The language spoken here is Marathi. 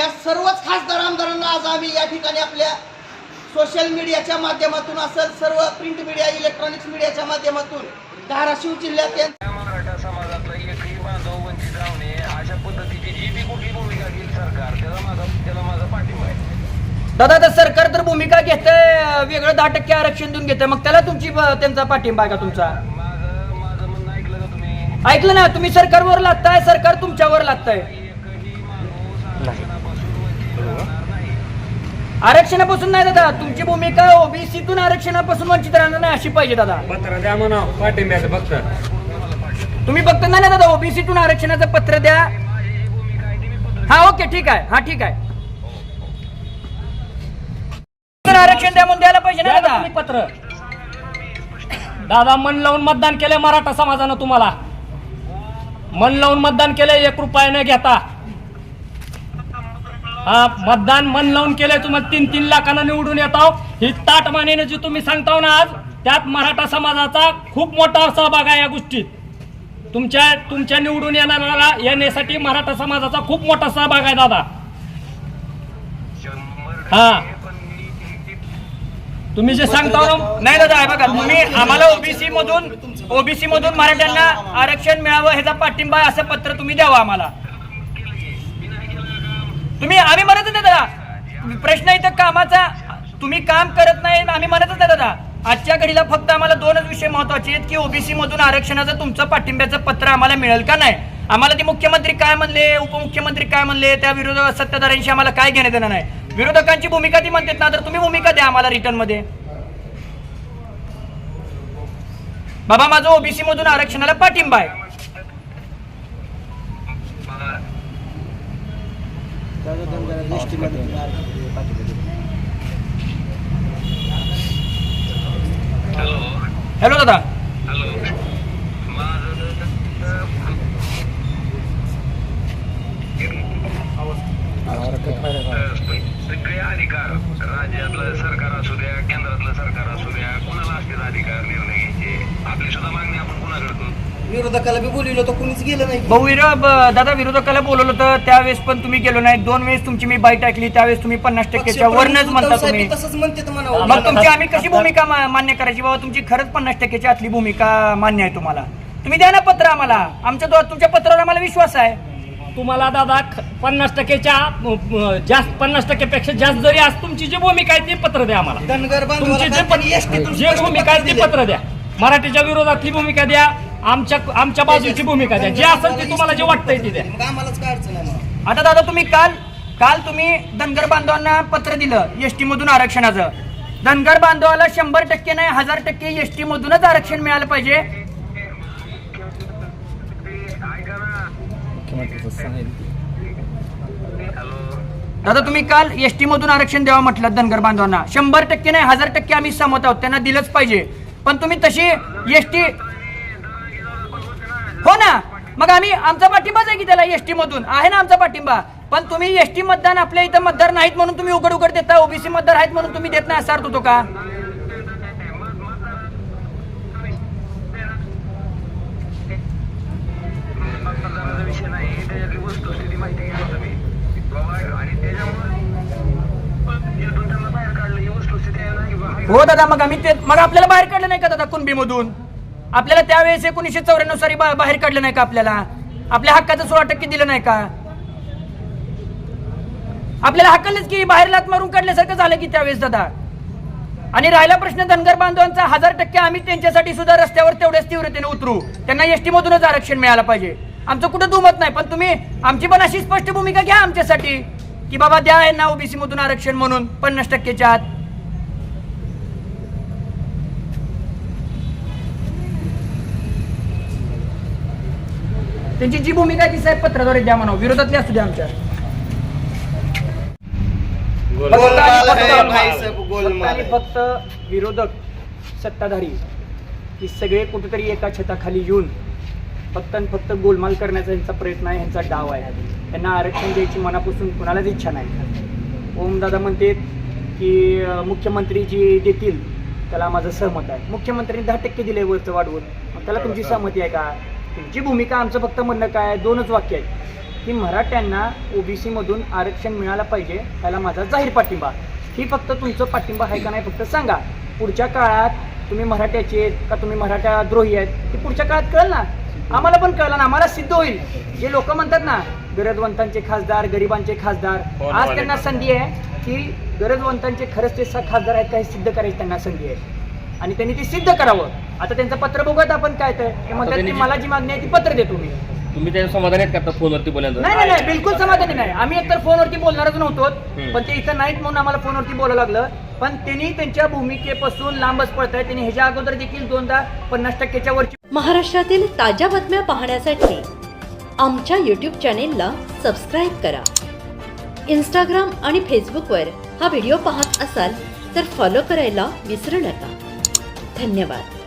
ह्या सर्वच खासदार आमदारांना आज आम्ही या ठिकाणी आपल्या सोशल मीडियाच्या माध्यमातून असेल सर्व प्रिंट मीडिया इलेक्ट्रॉनिक्स मीडियाच्या माध्यमातून धाराशिव जिल्ह्यात यां- त्या मराठा समाजातला एकही बांधव वंचित राहू नये अशा पद्धतीची जी बी कुठली भूमिका घेईल सरकार त्याला माझा त्याला माझा पाठिंबा आहे. दादा आता सरकार तर भूमिका घेतंय वेगळं दहा टक्के आरक्षण देऊन घेतंय मग त्याला तुमची ब- त्यांचा पाठिंबा आहे का तुमचा? माझं माझं म्हणणं ऐकलं का तुम्ही? ऐकलं ना तुम्ही सरकारवर लागताय सरकार तुमच्यावर लागताय एकही माणूस आरक्षणापासून वंचित राहणार नाही आरक्षणापासून नाही दादा तुमची भूमिका ओबीसीतून आरक्षणापासून वंचित राहणार नाही अशी पाहिजे दादा. पत्र द्या म्हणा पाठिंब्याचं फक्त. तुम्ही फक्त नाही ना दादा ओबीसीतून आरक्षणाचं पत्र द्या. हा ओके ठीक आहे हा ठीक आहे. आरक्षण द्या म्हणून द्यायला पाहिजे ना दादा. तुम्ही पत्र. दादा मन लावून मतदान केलंय मराठा समाजानं तुम्हाला. मन लावून मतदान केलंय एक रुपया न घेता. मतदान मन लावून केलंय तुम्हाला तीन तीन लाखांना निवडून येतो ही ताट मानेनं जी तुम्ही सांगताव ना आज त्यात मराठा समाजाचा खूप मोठा सहभाग आहे या गोष्टीत. तुमच्या तुमच्या निवडून येणाऱ्याला येण्यासाठी मराठा समाजाचा खूप मोठा सहभाग आहे दादा. हा. तुम्ही जे सांगता नाही दादा बघा तुम्ही आम्हाला ओबीसी मधून ओबीसी मधून मराठ्यांना आरक्षण मिळावं ह्याचा पाठिंबा असं पत्र तुम्ही द्यावं आम्हाला. आम्ही म्हणतच नाही दादा. प्रश्न इथं कामाचा तुम्ही काम करत नाही आम्ही म्हणतच नाही दादा. आजच्या घडीला फक्त आम्हाला दोनच विषय महत्त्वाचे आहेत की ओबीसी मधून आरक्षणाचं तुमचं पाठिंब्याचं पत्र आम्हाला मिळेल का नाही? आम्हाला ते मुख्यमंत्री काय म्हणले उपमुख्यमंत्री काय म्हणले त्या विरोध सत्ताधाऱ्यांशी आम्हाला काय घेण्यात येणार नाही. विरोधकांची भूमिका ती म्हणतात ना तर तुम्ही भूमिका द्या आम्हाला रिटर्नमध्ये. बाबा माझं ओबीसी मधून आरक्षणाला पाठिंबा आहे मला हॅलो हॅलो दादा. हॅलो माझं सगळे अधिकार राज्यातलं सरकार असू द्या केंद्रातलं सरकार असू द्या कोणाला असतील अधिकार निर्णय घ्यायचे? आपली सुद्धा मागणी आपण कोणा करतो विरोधकाला बी बोलवलं तर कोणीच गेलं नाही. भाऊ विरो ब- दादा विरोधकाला बोलवलं होतं त्यावेळेस पण तुम्ही गेलो नाही. दोन वेळेस तुमची मी बाईट ऐकली त्यावेळेस तुम्ही पन्नास टक्केच्या वरनच म्हणता तुम्ही. तसंच म्हणते तर म्हणावं. मग तुमची आम्ही कशी भूमिका मा- मान्य करायची? बाबा तुमची खरंच पन्नास टक्क्याची आतली भूमिका मान्य आहे तुम्हाला. तुम्ही द्या ना पत्र आम्हाला. आमच्या दो- तुमच्या पत्रावर आम्हाला विश्वास आहे. तुम्हाला दादा ख- पन्नास टक्केच्या जास्त पन्नास टक्केपेक्षा जास्त जरी आज तुमची जी भूमिका आहे ती पत्र द्या आम्हाला. धनगर तुमची जे भूमिका आहे पत्र ती. पत्र द्या. मराठीच्या विरोधातली भूमिका द्या. आमच्या आमच्या बाजूची भूमिका द्या. जे असेल ते तुम्हाला जे वाटतंय ती द्या. मग आम्हालाच काय अडचण आहे मग? आता दादा तुम्ही काल काल तुम्ही धनगर बांधवांना पत्र दिलं एसटी मधून आरक्षणाचं. धनगर बांधवाला शंभर टक्के नाही हजार टक्के एसटी मधूनच आरक्षण मिळालं पाहिजे. दादा तुम्ही काल एसटी मधून आरक्षण द्यावं म्हटलं धनगर बांधवांना. शंभर टक्के नाही हजार टक्के आम्ही सहमत आहोत. त्यांना दिलंच पाहिजे. पण तुम्ही तशी एसटी हो ना मग आम्ही आमचा पाठिंबाच आहे की त्याला एसटी मधून? आहे ना आमचा पाठिंबा. पण तुम्ही एसटी मतदान आपल्या इथं मतदार नाहीत म्हणून तुम्ही उघड उघड देता ओबीसी मतदार आहेत म्हणून तुम्ही देत नाही असा अर्थ होतो का? हो दादा मग आम्ही ते मग आपल्याला बाहेर काढलं नाही का दादा कुणबीमधून आपल्याला त्यावेळेस एकोणीसशे चौऱ्याण्णव साली बा- बाहेर काढलं नाही का आपल्याला? आपल्या हक्काचं सोळा टक्के दिलं नाही का? आपल्याला हक्कलच की बाहेर लात मारून काढल्यासारखं झालं की त्यावेळेस दादा? आणि राहिला प्रश्न धनगर बांधवांचा हजार टक्के आम्ही त्यांच्यासाठी सुद्धा रस्त्यावर तेवढ्याच तीव्रतेने उतरू. त्यांना एसटी मधूनच आरक्षण मिळालं पाहिजे. आमचं कुठं दुमत नाही पण तुम्ही आमची पण अशी स्पष्ट भूमिका घ्या आमच्यासाठी. की बाबा द्या आहे ना ओबीसी मधून आरक्षण म्हणून पन्नास टक्केच्या आत. त्यांची जी भूमिका आहे ती साहेब पत्राद्वारे द्या म्हणा विरोधातली असू द्या आमच्या. गोलमाल फक्त है आणि भाई फक्त- सब फक्त गोलमाल आणि है. फक्त विरोधक सत्ताधारी ही सगळे कुठेतरी एका छताखाली येऊन फक्त आणि फक्त गोलमाल करण्याचा यांचा प्रयत्न आहे यांचा डाव आहे. त्यांना आरक्षण द्यायची मनापासून कुणालाच इच्छा नाही. ओमदादा म्हणते की अं, मुख्यमंत्री जी देतील त्याला माझं सहमत आहे. मुख्यमंत्र्यांनी दहा टक्के दिले वरचं वाढवून. मग त्याला तुमची सहमती आहे का? तुमची भूमिका आमचं फक्त म्हणणं काय आहे? दोनच वाक्य आहेत. की मराठ्यांना ओबीसी मधून आरक्षण मिळालं पाहिजे त्याला माझा जाहीर पाठिंबा. ही फक्त तुमचं पाठिंबा आहे का नाही फक्त सांगा. पुढच्या काळात तुम्ही मराठ्याचे आहेत का तुम्ही मराठा द्रोही आहेत ते पुढच्या काळात कळलं ना? आम्हाला पण कळलं ना आम्हाला सिद्ध होईल. जे लोक म्हणतात ना गरजवंतांचे खासदार गरिबांचे खासदार आज त्यांना संधी आहे की गरजवंतांचे खरंच ते खासदार आहेत का हे सिद्ध करायची त्यांना संधी आहे. आणि त्यांनी ते सिद्ध करावं. आता त्यांचं पत्र बघूयात आपण काय तर ते म्हणतात की मला जी मागणी आहे ती पत्र देतो मी तुम्ही त्याच्या समाधान आहेत का आता फोनवरती बोलल्यानंतर? नाही नाही नाही बिलकुल समाधानी नाही. आम्ही एकतर फोनवरती बोलणारच नव्हतो पण ते इथं नाहीत म्हणून आम्हाला फोनवरती बोलावं लागलं. पण त्यांनी त्यांच्या भूमिकेपासून लांबच पडत आहे त्यांनी ह्याच्या अगोदर देखील दोनदा पन्नास टक्क्याच्या वरची महाराष्ट्रातील ताज्या बातम्या पाहण्यासाठी आमच्या यूट्यूब चॅनेलला सबस्क्राईब करा. इंस्टाग्राम आणि फेसबुकवर हा व्हिडिओ पाहत असाल तर फॉलो करायला विसरू नका. धन्यवाद.